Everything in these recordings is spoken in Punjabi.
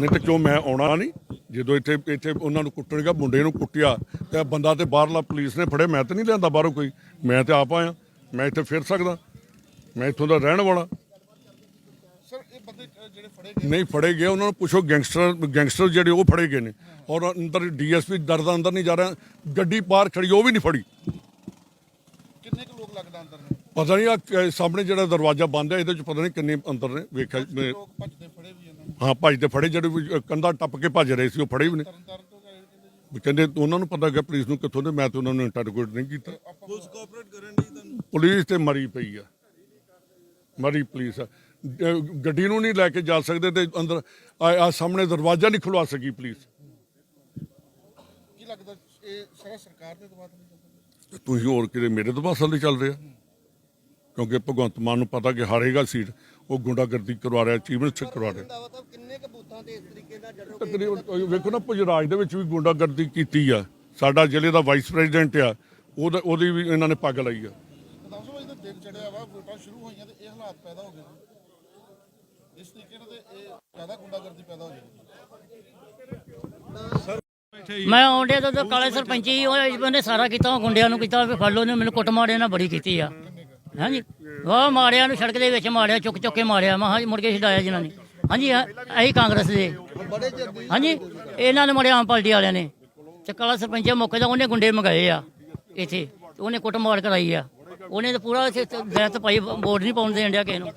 ਨਹੀਂ ਤੇ ਕਿਉਂ ਮੈਂ ਆਉਣਾ ਨਹੀਂ? ਜਦੋਂ ਇੱਥੇ ਇੱਥੇ ਉਹਨਾਂ ਨੂੰ ਕੁੱਟਣ ਗਿਆ ਮੁੰਡੇ ਨੂੰ ਕੁੱਟਿਆ ਤੇ ਬੰਦਾ ਤੇ ਬਾਹਰਲਾ ਪੁਲਿਸ ਨੇ ਫੜੇ ਮੈਂ ਤਾਂ ਨਹੀਂ ਲਿਆਂਦਾ ਬਾਹਰੋਂ ਕੋਈ। ਮੈਂ ਤੇ ਆਪ ਆਇਆ ਮੈਂ ਇੱਥੇ ਫਿਰ ਸਕਦਾ। ਮੈਂ ਇੱਥੋਂ ਦਾ ਰਹਿਣ ਵਾਲਾ। ਸਰ ਇਹ ਬੰਦੇ ਅ, ਜਿਹੜੇ ਫੜੇ ਗਏ? ਨਹੀਂ ਫੜੇ ਗਏ ਉਹਨਾਂ ਨੂੰ ਪੁੱਛੋ ਗੈਂਗਸਟਰ ਗੈਂਗਸਟਰ ਜਿਹੜੇ ਉਹ ਫੜੇ ਗਏ ਨੇ। ਔਰ ਅੰਦਰ ਡੀਐਸਪੀ ਦਰਦਾ ਅੰਦਰ ਨਹੀਂ ਜਾ ਰਿਹਾ ਗੱਡੀ ਪਾਰ ਖੜੀ ਉਹ ਵੀ ਨਹੀਂ ਫੜੀ। ਕਿੰਨੇ ਕੁ ਲੋਕ ਲੱਗਦਾ ਅੰਦਰ ਨੇ? ਪਤਾ ਨਹੀਂ ਆ ਸਾਹਮਣੇ ਜਿਹੜਾ ਦਰਵਾਜ਼ਾ ਬੰਦ ਹੈ ਇਹਦੇ ਚ ਪਤਾ ਨਹੀਂ ਕਿੰਨੇ ਅੰਦਰ ਨੇ ਵੇਖਿਆ ਮੈਂ- ਲੋਕ ਭੱਜਦੇ ਫੜੇ ਵੀ ਹਾਂ ਭੱਜਦੇ ਫੜੇ ਜਿਹੜੇ ਵੀ ਕੰਧਾ ਟੱਪ ਕੇ ਭੱਜ ਰਹੇ ਸੀ ਉਹ ਫੜੇ ਵੀ ਨੇ। ਤੋਂ ਕਹਿੰਦੇ ਉਹਨਾਂ ਨੂੰ ਪਤਾ ਕਿ ਪੁਲਿਸ ਨੂੰ ਕਿੱਥੋਂ ਦੇ ਮੈਂ ਤੇ ਉਹਨਾਂ ਨੂੰ ਇੰਟਰੋਗੇਟ ਨਹੀਂ ਕੀਤਾ। ਪੁਲਿਸ ਕੋਆਪਰੇਟ ਕਰਨ ਦੀ ਤੁਹਾਨੂੰ? ਪੁਲਿਸ ਤੇ ਮਰੀ ਪਈ ਆ। ਮਰੀ ਪੁਲਿਸ ਗੱਡੀ ਨੂੰ ਨਹੀਂ ਲੈ ਕੇ ਜਾ ਸਕਦੇ ਤੇ ਅੰਦਰ ਆ ਸਾਹਮਣੇ ਦਰਵਾਜ਼ਾ ਨਹੀਂ ਖੁਲਵਾ ਸਕੀ ਪੁਲਿਸ। ਕੀ ਲੱਗਦਾ ਇਹ ਸਾਰਾ ਸਰਕਾਰ ਦੇ ਦਬਾਅ ਤੇ ਨਹੀਂ ਚੱਲਦਾ ਤੁਸੀਂ ਹੋਰ ਕਿਤੇ ਮੇਰੇ ਤੋਂ ਪਾਸਾ ਦੇ ਚੱਲ ਰਿਹਾ ਕਿਉਂਕਿ ਭਗਵੰਤ ਮਾਨ ਨੂੰ ਪਤਾ ਕਿ ਹਾਰੇਗਾ ਸੀਟ। ਉਹ ਗੁੰਡਾਗਰਦੀ ਕਰਵਾ ਰਿਹਾ ਮਿਨਿਸਟਰ ਕਰਵਾ ਰਿਹਾ। ਮਤਲਬ ਕਿੰਨੇ ਕੁ ਬੂਥਾਂ ਤੇ ਇਸ ਤਰੀਕੇ ਨਾਲ ਜਦੋਂ ਤਕਰੀਬਨ ਵੇਖੋ ਨਾ ਪੁਜਰਾਜ ਦੇ ਵਿੱਚ ਵੀ ਗੁੰਡਾਗਰਦੀ ਕੀਤੀ ਆ। ਸਾਡਾ ਜ਼ਿਲ੍ਹੇ ਦਾ ਵਾਈਸ ਪ੍ਰੈਜ਼ੀਡੈਂਟ ਆ ਉਹਦਾ ਉਹਦੀ ਵੀ ਇਹਨਾਂ ਨੇ ਪੱਗ ਲਾਈ ਆ। ਦੱਸੋ ਵਜੇ ਤਾਂ ਦਿਨ ਚੜਿਆ ਵਾ ਵੋਟਾਂ ਸ਼ੁਰੂ ਹੋਈਆਂ ਤੇ ਇਹ ਹਾਲਾਤ ਪੈਦਾ ਹੋ ਗਏ ਨੇ। ਇਸ ਤਰੀਕੇ ਨਾਲ ਤੇ ਇਹ ਜ਼ਿਆਦਾ ਗੁੰਡਾਗਰਦੀ ਪੈਦਾ ਹੋ ਜਾਏਗੀ। ਮੈਂ ਆਉਂਦੇ ਤੋਂ ਕਾਲੇ ਸਰਪੰਚੀ ਉਹ ਇਸ ਬੰਦੇ ਸਾਰਾ ਕੀਤਾ ਉਹ ਗੁੰਡਿਆਂ ਨੂੰ ਕੀਤਾ ਫੜ ਲਓ ਨੇ ਮੈਨੂੰ ਕੁੱਟ ਮਾਰਿਆ ਨਾ ਬੜੀ ਕੀਤੀ ਆ। ਹਾਂਜੀ। ਵਾਹ ਮਾਰਿਆ ਨੂੰ ਸੜਕ ਦੇ ਵਿੱਚ ਮਾਰਿਆ, ਚੁੱਕ ਚੁੱਕ ਕੇ ਮਾਰਿਆ। ਮੈਂ ਹਾਂ ਮੁੜ ਕੇ ਛਡਾਇਆ ਜਿਨ੍ਹਾਂ ਨੇ ਹਾਂਜੀ, ਇਹੀ ਕਾਂਗਰਸ ਦੇ। ਹਾਂਜੀ, ਇਹਨਾਂ ਨੇ ਮਾਰਿਆ ਆਮ ਪਾਰਟੀ ਵਾਲਿਆਂ ਨੇ। ਤੇ ਕਾਲਾ ਸਰਪੰਚ ਮੌਕੇ ਦਾ ਉਹਨੇ ਗੁੰਡੇ ਮੰਗਾਏ ਆ, ਇੱਥੇ। ਉਹਨੇ ਕੁੱਟ ਮਾਰ ਕਰਾਈ ਆ। ਉਹਨੇ ਤਾਂ ਪੂਰਾ ਦਹਿਤ ਪਾਈ, ਵੋਟ ਨਹੀਂ ਪਾਉਣ ਦੇਣ ਡਿਆ ਕਿਸੇ ਨੂੰ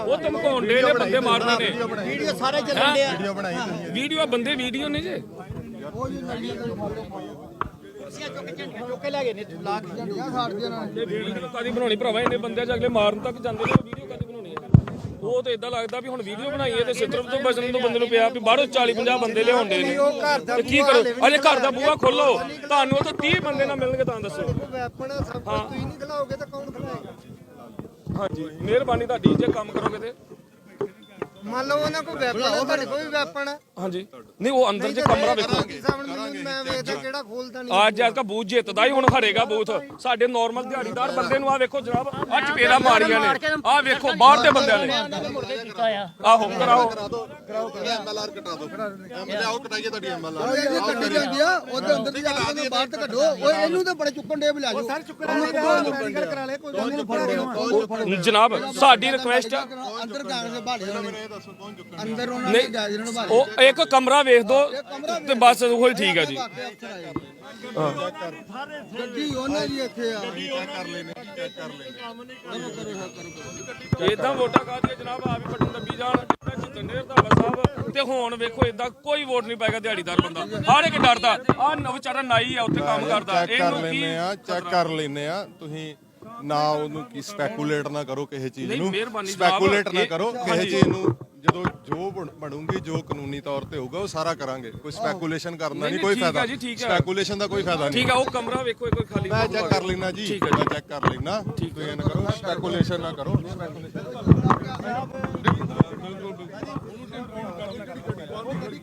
ਉਹ ਨੇ ਬੰਦੇ ਮਾਰਨੇ ਨੇ। ਵੀਡੀਓ ਸਾਰੇ ਚੱਲਣ ਦੇ ਆ। ਵੀਡੀਓ ਬੰਦੇ ਵੀਡੀਓ ਨੇ ਜੇ। ਚੁੱਕ ਕੇ ਲੈ ਗਏ ਨੇ ਲਾ ਕੇ ਜਾਂਦੀਆਂ ਸਾੜਦੀਆਂ ਨਾਲ ਤੇ ਵੀਡੀਓ ਕਾਦੀ ਬਣਾਉਣੀ ਭਰਾਵਾ? ਇਹਨੇ ਬੰਦੇ ਚ ਅਗਲੇ ਮਾਰਨ ਤੱਕ ਜਾਂਦੇ ਨੇ ਵੀਡੀਓ ਕਾਦੀ ਬਣਾਉਣੀ ਹੈ ਉਹ ਤੇ ਇਦਾਂ ਲੱਗਦਾ ਵੀ ਹੁਣ ਵੀਡੀਓ ਬਣਾਈਏ ਤੇ ਸਿੱਤਰਮ ਤੋਂ ਬਚਣ ਤੋਂ ਬੰਦੇ ਨੂੰ ਪਿਆ ਵੀ ਬਾਹਰੋਂ 40 50 ਬੰਦੇ ਲਿਆਉਂਦੇ ਨੇ। ਤੇ ਕੀ ਕਰੋ? ਅਜੇ ਘਰ ਦਾ ਬੂਹਾ ਖੋਲੋ। ਤੁਹਾਨੂੰ ਉਹ 30 ਬੰਦੇ ਨਾ ਮਿਲਣਗੇ ਤਾਂ ਦੱਸੋ। ਵੈਪਨ ਸਭ ਕੁਝ ਤੁਸੀਂ ਨਹੀਂ ਖਿਲਾਓਗੇ ਤਾਂ ਕੌਣ ਖਿਲਾਏਗਾ ਹਾਂਜੀ ਮਿਹਰਬਾਨੀ ਤੁਹਾਡੀ ਜੇ ਕੰਮ ਕਰੋਗੇ ਤੇ। ਮੰਨ ਲਓ ਉਹਨਾਂ ਕੋਲ ਵੈਪਨ ਹੈ ਤੁਹਾਡੇ ਕੋਲ ਵੀ ਵੈਪਨ ਹੈ ਹਾਂਜੀ। ਨਹੀਂ ਉਹ ਅੰਦਰ ਜੇ ਕਮਰਾ ਵੇਖੋ ਮੈਂ ਵੇਖਦਾ ਕਿਹੜਾ ਖੋਲਦਾ ਨਹੀਂ। ਅੱਜ ਅੱਜ ਬੂਥ ਜਿੱਤਦਾ ਹੀ ਹੁਣ ਹਰੇਗਾ ਬੂਥ। ਸਾਡੇ ਨਾਰਮਲ ਦਿਹਾੜੀਦਾਰ ਬੰਦੇ ਨੂੰ ਆ ਵੇਖੋ ਜਨਾਬ ਆ ਚਪੇੜਾ ਮਾਰੀਆਂ ਨੇ। ਆ ਵੇਖੋ ਬਾਹਰ ਦੇ ਬੰਦਿਆਂ ਨੇ। ਆਹੋ ਕਰਾਓ। ਐਮਐਲਆਰ ਕਟਾ ਦਿਓ ਐਮਐਲਆਰ ਆਓ ਕਟਾਈਏ ਤੁਹਾਡੀ ਐਮਐਲਆਰ। ਇਹ ਕੱਢੀ ਜਾਂਦੀ ਆ ਉਹਦੇ ਅੰਦਰ ਦੀ ਜਾ ਕੇ ਬਾਹਰ ਤੇ ਕੱਢੋ। ਓਏ ਇਹਨੂੰ ਤਾਂ ਬੜੇ ਚੁੱਕਣ ਦੇ ਬੁਲਾ ਜਾਓ। ਸਰ ਚੁੱਕਣ ਮੈਡੀਕਲ ਕਰਾ ਲੈ ਕੋਈ ਗੱਲ ਨਹੀਂ ਫੜ। ਲਿਓ ਜਨਾਬ ਸਾਡੀ ਰਿਕੁਐਸਟ ਆ। ਅੰਦਰ ਦੇ ਬਾੜੇ ਅੰਦਰ ਉਹਨਾਂ ਨੇ ਨਹੀਂ ਜਾ ਜਿਹਨਾਂ ਨੂੰ ਬਾੜੇ ਉਹ ਇੱਕ ਕਮਰਾ ਵੇਖ ਦੋ ਤੇ ਬਸ ਉਹੀ ਠੀਕ ਆ ਜੀ। ਗੱਡੀ ਉਹਨਾਂ ਦੀ ਇੱਥੇ ਆ ਇਦਾਂ ਵੋਟਾਂ ਕਾਦੀਆਂ ਜਨਾਬ ਆ ਵੀ ਪਟਨ ਦੱਬੀ ਜਾਣ ਜਿੱਦਾਂ ਜਿਤਨੇ ਰਧਾਵਾ ਸਾਹਿਬ ਤੇ ਹੁਣ ਵੇਖੋ ਇਦਾਂ ਕੋਈ ਵੋਟ ਨਹੀਂ ਪਾਏਗਾ ਦਿਹਾੜੀਦਾਰ ਬੰਦਾ। ਹਰ ਇੱਕ ਡਰਦਾ ਆ ਵਿਚਾਰਾ ਨਾਈ ਆ ਉੱਥੇ ਕੰਮ ਕਰਦਾ ਇਹਨੂੰ ਕੀ ਲੈਨੇ ਆ ਚੈੱਕ ਕਰ ਲੈਨੇ ਆ। ਤੁਸੀਂ ਨਾ ਉਹਨੂੰ ਕੀ ਸਪੈਕੂਲੇਟ ਨਾ ਕਰੋ ਕਿਸੇ ਚੀਜ਼ ਨੂੰ। ਸਪੈਕੂਲੇਟ ਨਾ ਕਰੋ ਕਿਸੇ। ਚੀਜ਼ ਨੂੰ। ਜਦੋਂ ਜੋ ਬਣ- ਬਣੂਗੀ ਜੋ ਕਾਨੂੰਨੀ ਤੌਰ ਤੇ ਹੋਊਗਾ ਉਹ ਸਾਰਾ ਕਰਾਂਗੇ। ਕੋਈ ਸਪੈਕੂਲੇਸ਼ਨ ਕਰਨਾ ਨਹੀਂ, ਨਹੀਂ ਕੋਈ ਠੀਕ ਆ ਫਾਇਦਾ। ਜੀ, ਠੀਕ ਆ। ਸਪੈਕੂਲੇਸ਼ਨ ਦਾ ਕੋਈ ਫਾਇਦਾ ਨਹੀਂ। ਠੀਕ ਆ ਉਹ ਕਮਰਾ ਵੇਖੋ ਇੱਕ ਖਾਲੀ ਮੈਂ ਚੈੱਕ ਕਰ ਲੈਣਾ ਜੀ ਮੈਂ ਚੈੱਕ ਕਰ ਲੈਣਾ ਤੁਸੀਂ ਇਹ ਨਾ ਕਰੋ ਸਪੈਕੂਲੇਸ਼ਨ ਨਾ ਕਰੋ।